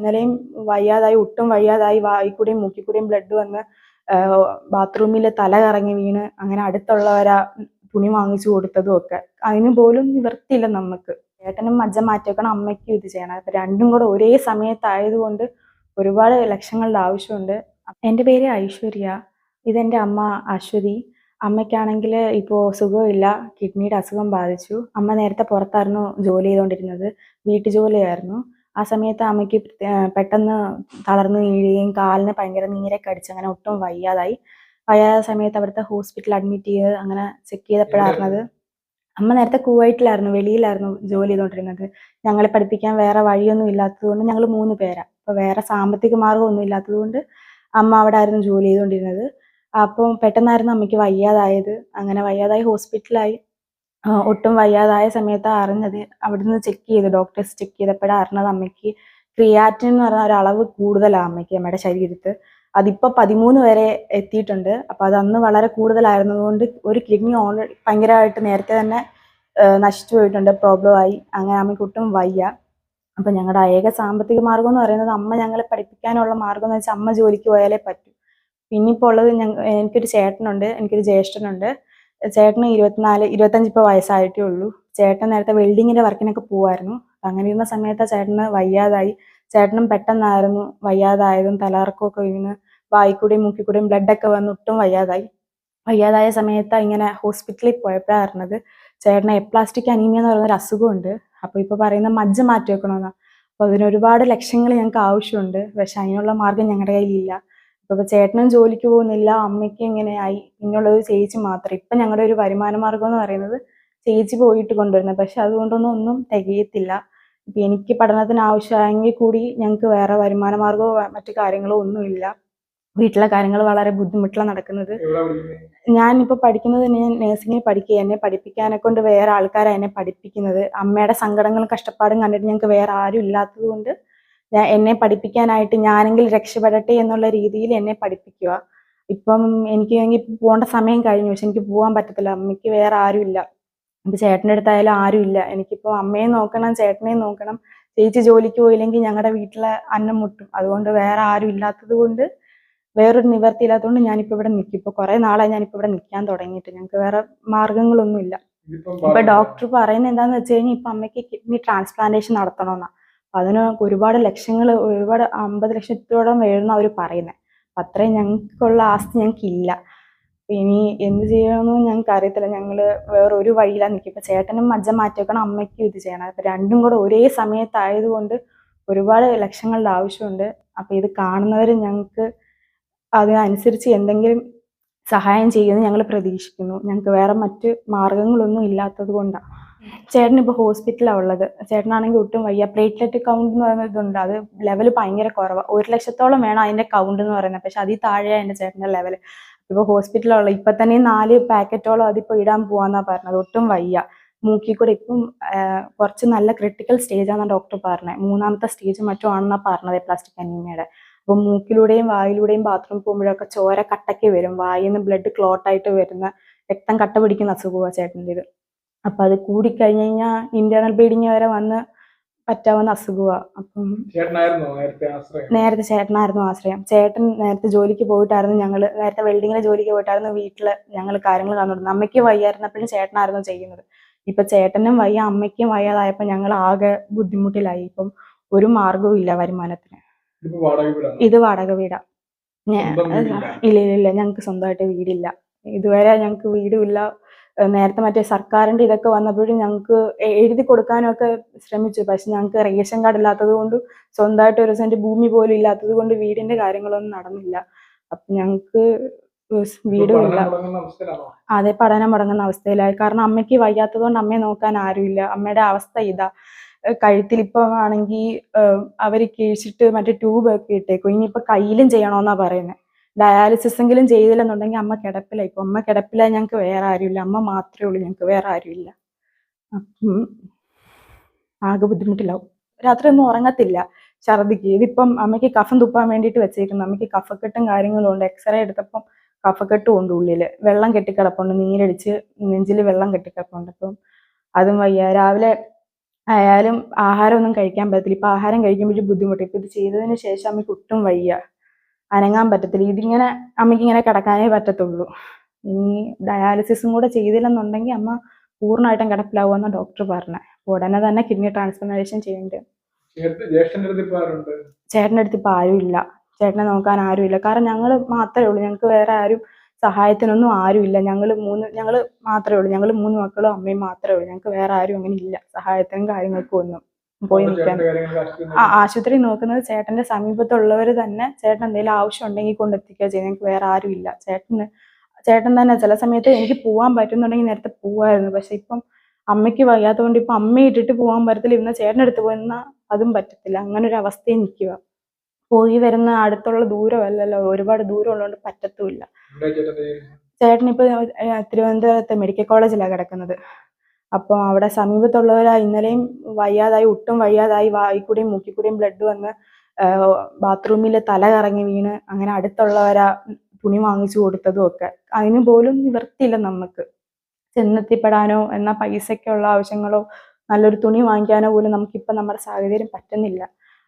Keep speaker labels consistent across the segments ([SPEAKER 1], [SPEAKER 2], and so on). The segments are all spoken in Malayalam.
[SPEAKER 1] ഇന്നലെയും വയ്യാതായി ഒട്ടും വയ്യാതായി വായിക്കൂടെയും മൂക്കിക്കൂടെയും ബ്ലഡ് വന്ന് ബാത്റൂമിൽ തല കറങ്ങി വീണ് അങ്ങനെ അടുത്തുള്ളവരാ തുണി വാങ്ങിച്ചു കൊടുത്തതും ഒക്കെ. അതിന് പോലും നിവർത്തിയില്ല നമുക്ക് ഏട്ടനും മജ്ജ മാറ്റിവെക്കണം അമ്മയ്ക്കും ഇത് ചെയ്യണം. അപ്പൊ രണ്ടും കൂടെ ഒരേ സമയത്തായതുകൊണ്ട് ഒരുപാട് ലക്ഷങ്ങളുടെ ആവശ്യമുണ്ട്. എന്റെ പേര് ഐശ്വര്യ. ഇതെന്റെ അമ്മ അശ്വതി. അമ്മയ്ക്കാണെങ്കിൽ ഇപ്പോൾ സുഖമില്ല. കിഡ്നിയുടെ അസുഖം ബാധിച്ചു. അമ്മ നേരത്തെ പുറത്തായിരുന്നു ജോലി ചെയ്തുകൊണ്ടിരുന്നത്. വീട്ടുജോലിയായിരുന്നു. ആ സമയത്ത് അമ്മയ്ക്ക് പെട്ടെന്ന് തളർന്നു വീഴുകയും കാലിന് ഭയങ്കര നീരൊക്കെ അടിച്ച് അങ്ങനെ ഒട്ടും വയ്യാതായി. വയ്യാത സമയത്ത് അവിടുത്തെ ഹോസ്പിറ്റലിൽ അഡ്മിറ്റ് ചെയ്ത് അങ്ങനെ ചെക്ക് ചെയ്തപ്പോഴായിരുന്നത് അമ്മ നേരത്തെ കുവൈറ്റിലായിരുന്നു വെളിയിലായിരുന്നു ജോലി ചെയ്തുകൊണ്ടിരുന്നത്. ഞങ്ങളെ പഠിപ്പിക്കാൻ വേറെ വഴിയൊന്നും ഇല്ലാത്തതുകൊണ്ട് ഞങ്ങൾ മൂന്ന് പേരാ. അപ്പോൾ വേറെ സാമ്പത്തിക മാർഗമൊന്നും ഇല്ലാത്തത് കൊണ്ട് അമ്മ അവിടെ ആയിരുന്നു ജോലി ചെയ്തുകൊണ്ടിരുന്നത്. അപ്പം പെട്ടെന്നായിരുന്നു അമ്മയ്ക്ക് വയ്യാതായത്. അങ്ങനെ വയ്യാതായി ഹോസ്പിറ്റലായി. ഒട്ടും വയ്യാതായ സമയത്ത് അറിഞ്ഞത് അവിടുന്ന് ചെക്ക് ചെയ്ത്. ഡോക്ടേഴ്സ് ചെക്ക് ചെയ്തപ്പോഴാണ് അറിഞ്ഞത് അമ്മയ്ക്ക് ക്രിയാറ്റിൻ എന്ന് പറഞ്ഞ ഒരു അളവ് കൂടുതലാണ് അമ്മയ്ക്ക് അമ്മയുടെ ശരീരത്ത്. അതിപ്പോ പതിമൂന്ന് വരെ എത്തിയിട്ടുണ്ട്. അപ്പൊ അത് അന്ന് വളരെ കൂടുതലായിരുന്നതുകൊണ്ട് ഒരു കിഡ്നി ഓൾറെഡി ഭയങ്കരമായിട്ട് നേരത്തെ തന്നെ നശിച്ചു പോയിട്ടുണ്ട്. പ്രോബ്ലം ആയി. അങ്ങനെ അമ്മയ്ക്ക് ഒട്ടും വയ്യ. അപ്പൊ ഞങ്ങളുടെ ഏക സാമ്പത്തിക മാർഗം എന്ന് പറയുന്നത് അമ്മ ഞങ്ങളെ പഠിപ്പിക്കാനുള്ള മാർഗം എന്ന് വെച്ചാൽ അമ്മ ജോലിക്ക് പോയാലേ പറ്റൂ. പിന്നെ ഇപ്പോൾ ഉള്ളത് ഞങ്ങൾ എനിക്കൊരു ചേട്ടനുണ്ട്. എനിക്കൊരു ജ്യേഷ്ഠനുണ്ട്. ചേട്ടന് ഇരുപത്തിനാല് ഇരുപത്തഞ്ച് ഇപ്പോൾ വയസ്സായിട്ടേ ഉള്ളൂ ചേട്ടൻ നേരത്തെ വെൽഡിങ്ങിന്റെ വർക്കിനൊക്കെ പോവായിരുന്നു. അങ്ങനെ ഇരുന്ന സമയത്ത് ചേട്ടന് വയ്യാതായി. ചേട്ടനും പെട്ടെന്നായിരുന്നു വയ്യാതായതും തലകറക്കമൊക്കെ വീണ് വായിക്കൂടെയും മൂക്കിക്കൂടെയും ബ്ലഡൊക്കെ വന്ന് ഒട്ടും വയ്യാതായി. വയ്യാതായ സമയത്ത് ഇങ്ങനെ ഹോസ്പിറ്റലിൽ പോയപ്പോഴാണ് ചേട്ടന് എപ്ലാസ്റ്റിക് അനീമിയ എന്ന് പറയുന്ന ഒരു അസുഖമുണ്ട്. അപ്പോൾ ഇപ്പോൾ പറയുന്ന മജ്ജ മാറ്റി വെക്കണമെന്നാണ് അപ്പോൾ അതിന് ഒരുപാട് ലക്ഷങ്ങൾ ഞങ്ങൾക്ക് ആവശ്യമുണ്ട് പക്ഷെ അതിനുള്ള മാർഗം ഞങ്ങളുടെ കയ്യിലില്ല. ഇപ്പോൾ ചേട്ടനും ജോലിക്ക് പോകുന്നില്ല അമ്മയ്ക്ക് ഇങ്ങനെയായി പിന്നുള്ളത് ചേച്ചി മാത്രം. ഇപ്പം ഞങ്ങളുടെ ഒരു വരുമാന മാർഗം എന്ന് പറയുന്നത് ചേച്ചി പോയിട്ട് കൊണ്ടുവരുന്നത്. പക്ഷെ അതുകൊണ്ടൊന്നും ഒന്നും തികയത്തില്ല. ഇപ്പം എനിക്ക് പഠനത്തിന് ആവശ്യമായെങ്കിൽ കൂടി ഞങ്ങൾക്ക് വേറെ വരുമാന മാർഗമോ മറ്റു കാര്യങ്ങളോ ഒന്നുമില്ല. വീട്ടിലെ കാര്യങ്ങൾ വളരെ ബുദ്ധിമുട്ടിലാണ് നടക്കുന്നത്. ഞാനിപ്പോൾ പഠിക്കുന്നത് ഞാൻ നഴ്സിംഗിന് പഠിക്കുക എന്നെ പഠിപ്പിക്കാനെ കൊണ്ട് വേറെ ആൾക്കാരാണ് എന്നെ പഠിപ്പിക്കുന്നത്. അമ്മയുടെ സങ്കടങ്ങളും കഷ്ടപ്പാടും കണ്ടിട്ട് ഞങ്ങൾക്ക് വേറെ ആരും ഇല്ലാത്തത് കൊണ്ട് എന്നെ പഠിപ്പിക്കാനായിട്ട് ഞാനെങ്കിൽ രക്ഷപ്പെടട്ടെ എന്നുള്ള രീതിയിൽ എന്നെ പഠിപ്പിക്കുക. ഇപ്പം എനിക്ക് പോകേണ്ട സമയം കഴിഞ്ഞു. പക്ഷെ എനിക്ക് പോകാൻ പറ്റത്തില്ല. അമ്മയ്ക്ക് വേറെ ആരും ഇല്ല. ഇപ്പം ചേട്ടന്റെ അടുത്തായാലും ആരും ഇല്ല. എനിക്കിപ്പോൾ അമ്മയെ നോക്കണം ചേട്ടനെ നോക്കണം. ചേച്ചി ജോലിക്ക് പോയില്ലെങ്കിൽ ഞങ്ങളുടെ വീട്ടിലെ അന്നം മുട്ടും. അതുകൊണ്ട് വേറെ ആരും ഇല്ലാത്തത് കൊണ്ട് വേറൊരു നിവർത്തി ഇല്ലാത്തതുകൊണ്ട് ഞാനിപ്പോൾ ഇവിടെ നിൽക്കും. ഇപ്പോൾ കുറേ നാളായി ഞാനിപ്പോൾ ഇവിടെ നിൽക്കാൻ തുടങ്ങിയിട്ട്. ഞങ്ങൾക്ക് വേറെ മാർഗങ്ങളൊന്നുമില്ല ഇപ്പൊ ഡോക്ടർ പറയുന്നത് എന്താന്ന് വെച്ച് കഴിഞ്ഞാൽ ഇപ്പൊ അമ്മയ്ക്ക് കിഡ്നി ട്രാൻസ്പ്ലാന്റേഷൻ നടത്തണമെന്നാണ്. അതിന് ഒരുപാട് ലക്ഷങ്ങൾ ഒരുപാട് അമ്പത് ലക്ഷത്തോളം വേണമെന്ന് അവർ പറയുന്നത് അപ്പം അത്രയും ഞങ്ങൾക്കുള്ള ആസ്തി ഞങ്ങൾക്ക് ഇല്ല ഇനി എന്ത് ചെയ്യണമെന്ന് ഞങ്ങൾക്ക് അറിയത്തില്ല. ഞങ്ങൾ വേറെ ഒരു വഴിയിലാ നിൽക്കുക. ഇപ്പൊ ചേട്ടനും മജ്ജ മാറ്റി വെക്കണം അമ്മയ്ക്കും ഇത് ചെയ്യണം. അപ്പം രണ്ടും കൂടെ ഒരേ സമയത്തായതുകൊണ്ട് ഒരുപാട് ലക്ഷങ്ങളുടെ ആവശ്യമുണ്ട്. അപ്പം ഇത് കാണുന്നവർ ഞങ്ങൾക്ക് അതിനനുസരിച്ച് എന്തെങ്കിലും സഹായം ചെയ്യുമെന്ന് ഞങ്ങൾ പ്രതീക്ഷിക്കുന്നു. ഞങ്ങൾക്ക് വേറെ മറ്റ് മാർഗങ്ങളൊന്നും ഇല്ലാത്തത് കൊണ്ടാണ് ചേട്ടൻ ഇപ്പോൾ ഹോസ്പിറ്റലാണ് ഉള്ളത്. ചേട്ടനാണെങ്കിൽ ഒട്ടും വയ്യ. പ്ലേറ്റ്ലെറ്റ് കൗണ്ട് എന്ന് പറയുന്ന ഇതുണ്ട്. അത് ലെവൽ ഭയങ്കര കുറവാണ് ഒരു ലക്ഷത്തോളം വേണം അതിന്റെ കൗണ്ട് എന്ന് പറയുന്നത് പക്ഷെ അതിൽ താഴെയാണ് എന്റെ ചേട്ടന്റെ ലെവൽ ഇപ്പോൾ ഹോസ്പിറ്റലുള്ള ഇപ്പം തന്നെ നാല് പാക്കറ്റോളം അതിപ്പോൾ ഇടാൻ പോവാന്നാ പറഞ്ഞത്. ഒട്ടും വയ്യ. മൂക്കിൽ കൂടെ ഇപ്പം കുറച്ച് നല്ല ക്രിട്ടിക്കൽ സ്റ്റേജാണെന്നാണ് ഡോക്ടർ പറഞ്ഞത് മൂന്നാമത്തെ സ്റ്റേജ് മറ്റോ ആണെന്നാണ് പറഞ്ഞത് പ്ലാസ്റ്റിക് അനീമിയയുടെ അപ്പം മൂക്കിലൂടെയും വായിലൂടെയും ബാത്റൂമിൽ പോകുമ്പോഴൊക്കെ ചോര കട്ടയ്ക്ക് വരും. വായിൽ നിന്ന് ബ്ലഡ് ക്ലോട്ടായിട്ട് വരുന്ന രക്തം കട്ട പിടിക്കുന്ന അസുഖമാണ് ചേട്ടന്റെ ഇത് അപ്പം അത് കൂടിക്കഴിഞ്ഞ് കഴിഞ്ഞാൽ ഇന്റേണൽ ബ്ലീഡിങ് വരെ വന്ന് പറ്റാവുന്ന അസുഖമാണ് അപ്പം
[SPEAKER 2] നേരത്തെ
[SPEAKER 1] ചേട്ടനായിരുന്നു ആശ്രയം. ചേട്ടൻ നേരത്തെ ജോലിക്ക് പോയിട്ടായിരുന്നു ഞങ്ങൾ നേരത്തെ വെൽഡിങ്ങിന് ജോലിക്ക് പോയിട്ടായിരുന്നു വീട്ടിൽ ഞങ്ങൾ കാര്യങ്ങൾ കാണുന്നത് അമ്മയ്ക്ക് വയ്യായിരുന്നപ്പോഴും ചേട്ടനായിരുന്നു ചെയ്യുന്നത്. ഇപ്പൊ ചേട്ടനും വയ്യ അമ്മയ്ക്കും വയ്യാതായപ്പോൾ ഞങ്ങൾ ആകെ ബുദ്ധിമുട്ടിലായി. ഇപ്പം ഒരു മാർഗവും ഇല്ല വരുമാനത്തിന്. ഇത് വാടക വീടാ? ഇല്ല ഇല്ല ഇല്ല. ഞങ്ങൾക്ക് സ്വന്തമായിട്ട് വീടില്ല. ഇതുവരെ ഞങ്ങൾക്ക് വീടുമില്ല നേരത്തെ മറ്റേ സർക്കാരിന്റെ ഇതൊക്കെ വന്നപ്പോഴും ഞങ്ങൾക്ക് എഴുതി കൊടുക്കാനൊക്കെ ശ്രമിച്ചു. പക്ഷെ ഞങ്ങൾക്ക് റേഷൻ കാർഡ് ഇല്ലാത്തത് കൊണ്ട് സ്വന്തമായിട്ട് ഒരു സെന്റ് ഭൂമി പോലും ഇല്ലാത്തത് കൊണ്ട് വീടിന്റെ കാര്യങ്ങളൊന്നും നടന്നില്ല. അപ്പൊ ഞങ്ങൾക്ക്
[SPEAKER 2] വീടുമില്ല
[SPEAKER 1] വീടും ഇല്ല അതെ പഠനം മുടങ്ങുന്ന അവസ്ഥയിലായി. കാരണം അമ്മയ്ക്ക് വയ്യാത്തത് കൊണ്ട് അമ്മയെ നോക്കാൻ ആരുമില്ല. അമ്മയുടെ അവസ്ഥ ഇതാ. കഴുത്തിൽ ഇപ്പം ആണെങ്കിൽ അവർ കിഴിച്ചിട്ട് മറ്റേ ട്യൂബ് ഒക്കെ ഇട്ടേക്കും. ഇനിയിപ്പൊ കയ്യിലും ചെയ്യണോന്നാ പറയുന്നത് ഡയാലിസിസ് എങ്കിലും ചെയ്തില്ലെന്നുണ്ടെങ്കിൽ അമ്മ കിടപ്പിലായി. അമ്മ കിടപ്പിലായി ഞങ്ങൾക്ക് വേറെ ആരുമില്ല. അമ്മ മാത്രമേ ഉള്ളൂ ഞങ്ങൾക്ക് വേറെ ആരുമില്ല. അപ്പം ആകെ ബുദ്ധിമുട്ടിലാവും. രാത്രി ഒന്നും ഉറങ്ങത്തില്ല. ഛർദിക്ക് ഇതിപ്പം അമ്മയ്ക്ക് കഫം തുപ്പാൻ വേണ്ടിയിട്ട് വെച്ചേക്കുന്നു. അമ്മയ്ക്ക് കഫക്കെട്ടും കാര്യങ്ങളും ഉണ്ട്. എക്സ്റേ എടുത്തപ്പം കഫക്കെട്ടും ഉണ്ട് ഉള്ളിൽ വെള്ളം കെട്ടിക്കിടപ്പുണ്ട്. നീരടിച്ച് നെഞ്ചിൽ വെള്ളം കെട്ടിക്കിടപ്പുണ്ട്. അപ്പം അതും വയ്യ. രാവിലെ ആയാലും ആഹാരമൊന്നും കഴിക്കാൻ പറ്റത്തില്ല. ഇപ്പം ആഹാരം കഴിക്കുമ്പോഴും ബുദ്ധിമുട്ട്. ഇപ്പം ഇത് ചെയ്തതിന് ശേഷം അമ്മയ്ക്ക് ഒട്ടും വയ്യ. അനങ്ങാൻ പറ്റത്തില്ല. ഇതിങ്ങനെ അമ്മയ്ക്ക് ഇങ്ങനെ കിടക്കാനേ പറ്റത്തുള്ളൂ. ഇനി ഡയാലിസിസും കൂടെ ചെയ്തില്ലെന്നുണ്ടെങ്കിൽ അമ്മ പൂർണമായിട്ടും കിടപ്പിലാവുമെന്ന് ഡോക്ടർ പറഞ്ഞു. ഉടനെ തന്നെ കിഡ്നി ട്രാൻസ്പ്ലാന്റേഷൻ ചെയ്യേണ്ടി
[SPEAKER 2] ചേട്ടന്റെ അടുത്ത് ഇപ്പൊ
[SPEAKER 1] ആരും ആരുമില്ല ചേട്ടനെ നോക്കാൻ ആരും ഇല്ല. കാരണം ഞങ്ങൾ മാത്രമേ ഉള്ളൂ. ഞങ്ങൾക്ക് വേറെ ആരും സഹായത്തിനൊന്നും ഇല്ല. ഞങ്ങൾ മൂന്ന് ഞങ്ങൾ മാത്രമേ ഉള്ളൂ. ഞങ്ങൾ മൂന്ന് മക്കളും അമ്മയും മാത്രമേ ഉള്ളൂ. ഞങ്ങൾക്ക് വേറെ ആരും അങ്ങനെ ഇല്ല. സഹായത്തിനും കാര്യങ്ങൾക്കും ഒന്നും. പോയി നിൽക്കാൻ. ആ ആശുപത്രി നോക്കുന്നത് ചേട്ടന്റെ സമീപത്തുള്ളവർ തന്നെ ചേട്ടൻ എന്തെങ്കിലും ആവശ്യം ഉണ്ടെങ്കിൽ കൊണ്ടെത്തിക്കുക ചെയ്യും. ഞങ്ങൾക്ക് വേറെ ആരും ഇല്ല. ചേട്ടന് ചേട്ടൻ തന്നെ ചില സമയത്ത് എനിക്ക് പോവാൻ പറ്റുന്നുണ്ടെങ്കിൽ നേരത്തെ പോവായിരുന്നു. പക്ഷെ ഇപ്പം അമ്മയ്ക്ക് വയ്യാത്തതുകൊണ്ട് ഇപ്പൊ അമ്മയെ ഇട്ടിട്ട് പോകാൻ പറ്റത്തില്ല. ഇന്ന് ചേട്ടന്റെ അടുത്ത് പോയെന്നാ അതും പറ്റത്തില്ല. അങ്ങനെ ഒരു അവസ്ഥയിൽ നിൽക്കുക. പോയി വരുന്ന അടുത്തുള്ള ദൂരമല്ലല്ലോ. ഒരുപാട് ദൂരം ഉള്ളതുകൊണ്ട് പറ്റത്തുമില്ല. ചേട്ടൻ ഇപ്പൊ തിരുവനന്തപുരത്തെ മെഡിക്കൽ കോളേജിലാണ് കിടക്കുന്നത്. അപ്പോൾ അവിടെ സമീപത്തുള്ളവർ ഇന്നലെയും വയ്യാതായി ഒട്ടും വയ്യാതായി വായിക്കൂടെയും മൂക്കിക്കൂടെയും ബ്ലഡ് വന്ന് ബാത്റൂമിൽ തല കറങ്ങി വീണ് അങ്ങനെ അടുത്തുള്ളവരാ തുണി വാങ്ങിച്ചു കൊടുത്തതും ഒക്കെ. അതിന് പോലും നിവർത്തിയില്ല നമുക്ക് ചെന്നെത്തിപ്പെടാനോ എന്നാൽ പൈസയ്ക്കുള്ള ആവശ്യങ്ങളോ നല്ലൊരു തുണി വാങ്ങിക്കാനോ പോലും നമുക്കിപ്പോൾ നമ്മുടെ സാഹചര്യം പറ്റുന്നില്ല.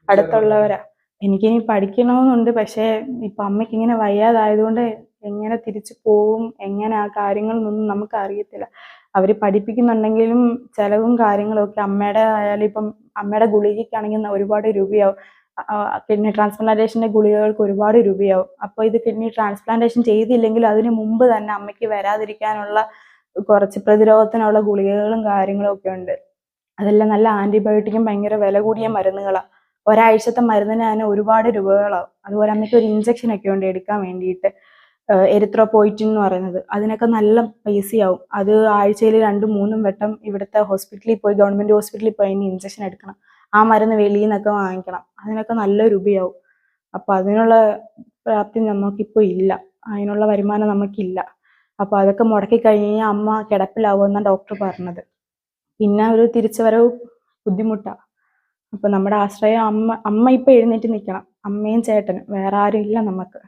[SPEAKER 1] അടുത്തുള്ളവരാ. എനിക്കിനി പഠിക്കണമെന്നുണ്ട് പക്ഷേ ഇപ്പൊ അമ്മയ്ക്ക് ഇങ്ങനെ വയ്യാതായതുകൊണ്ട് എങ്ങനെ തിരിച്ചു പോവും എങ്ങനെ ആ കാര്യങ്ങളൊന്നും നമുക്ക് അറിയത്തില്ല അവർ പഠിപ്പിക്കുന്നുണ്ടെങ്കിലും ചിലവും കാര്യങ്ങളും ഒക്കെ അമ്മയുടെ ആയാലും ഇപ്പം അമ്മയുടെ ഗുളികയ്ക്കാണെങ്കിൽ ഒരുപാട് രൂപയാവും. കിഡ്നി ട്രാൻസ്പ്ലാന്റേഷന്റെ ഗുളികകൾക്ക് ഒരുപാട് രൂപയാവും. അപ്പോൾ ഇത് കിഡ്നി ട്രാൻസ്പ്ലാന്റേഷൻ ചെയ്തില്ലെങ്കിൽ അതിന് മുമ്പ് തന്നെ അമ്മയ്ക്ക് വരാതിരിക്കാനുള്ള കുറച്ച് പ്രതിരോധത്തിനുള്ള ഗുളികകളും കാര്യങ്ങളും ഒക്കെ ഉണ്ട്. അതെല്ലാം നല്ല ആന്റിബയോട്ടിക്കും ഭയങ്കര വില കൂടിയ മരുന്നുകളാണ് ഒരാഴ്ചത്തെ മരുന്നിന് തന്നെ ഒരുപാട് രൂപകളാവും. അതുപോലെ അമ്മയ്ക്ക് ഒരു ഇഞ്ചക്ഷൻ ഒക്കെ ഉണ്ട് എടുക്കാൻ വേണ്ടിയിട്ട്. എരിത്രോപോയിറ്റിൻ എന്ന് പറയുന്നത്. അതിനൊക്കെ നല്ല പൈസയാവും. അത് ആഴ്ചയിൽ രണ്ടും മൂന്നും വട്ടം ഇവിടുത്തെ ഹോസ്പിറ്റലിൽ പോയി ഗവൺമെന്റ് ഹോസ്പിറ്റലിൽ പോയി അതിന് ഇഞ്ചക്ഷൻ എടുക്കണം. ആ മരുന്ന് വെളിയിൽ നിന്നൊക്കെ വാങ്ങിക്കണം. അതിനൊക്കെ നല്ല രൂപയാവും. അപ്പൊ അതിനുള്ള പ്രാപ്തി നമുക്കിപ്പോൾ ഇല്ല. അതിനുള്ള വരുമാനം നമുക്കില്ല. അപ്പൊ അതൊക്കെ മുടക്കി കഴിഞ്ഞ് കഴിഞ്ഞാൽ അമ്മ കിടപ്പിലാവുമെന്നാണ് ഡോക്ടർ പറഞ്ഞത്. പിന്നെ ഒരു തിരിച്ചുവരവ് ബുദ്ധിമുട്ടാ. അപ്പൊ നമ്മുടെ ആശ്രയം അമ്മ അമ്മ ഇപ്പൊ എഴുന്നേറ്റ് നിൽക്കണം. അമ്മയും ചേട്ടനും. വേറെ ആരും ഇല്ല നമുക്ക്